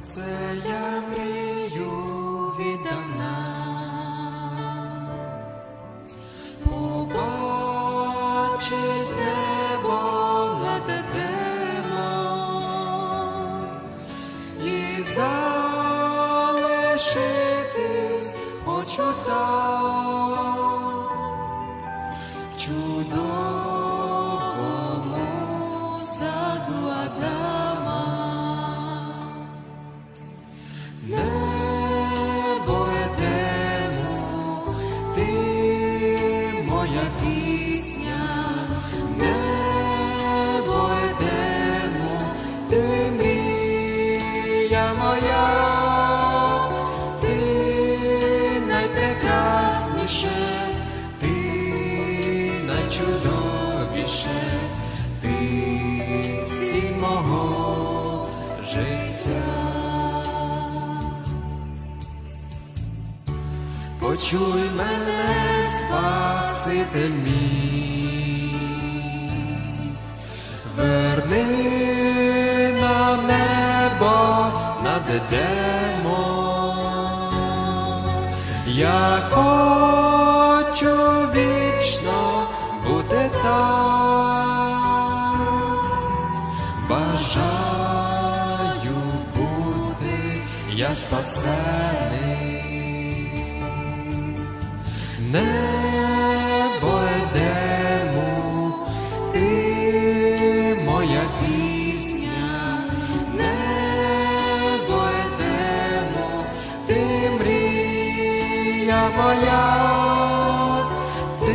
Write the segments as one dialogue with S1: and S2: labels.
S1: це я мрію віддавна. Побачить небо над Едемом і залишитись хочу там, в саду Адама. Моя, ти найпрекрасніше, ти найчудовіше, ти ціль мого життя. Почуй мене, Спаситель мій, верни Едемом. Я хочу вічно бути там, бажаю бути я спасений. Моя, ти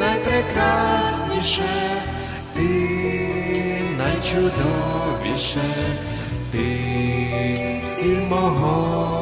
S1: найпрекрасніше, ти найчудовіше, ти ціль мого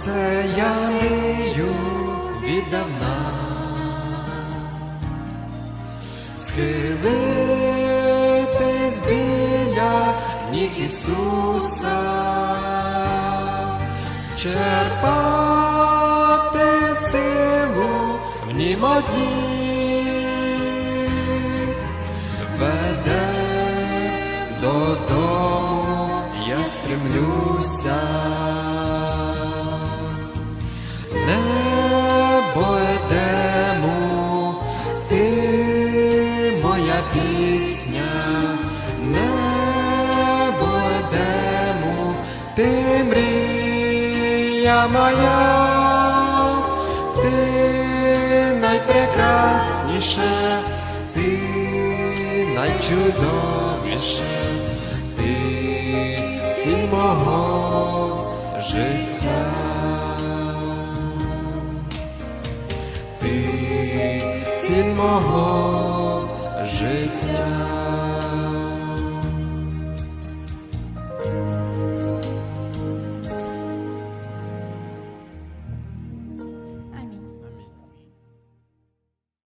S1: це я мрію віддавна. Схилитись біля ніг Ісуса, черпати силу в нім одній, веде додому, я стремлюся. Пісня, небо Едему, ти мрія моя, ти найпрекрасніше, ти найчудовіше, ти ціль мого життя. Ти мого життя.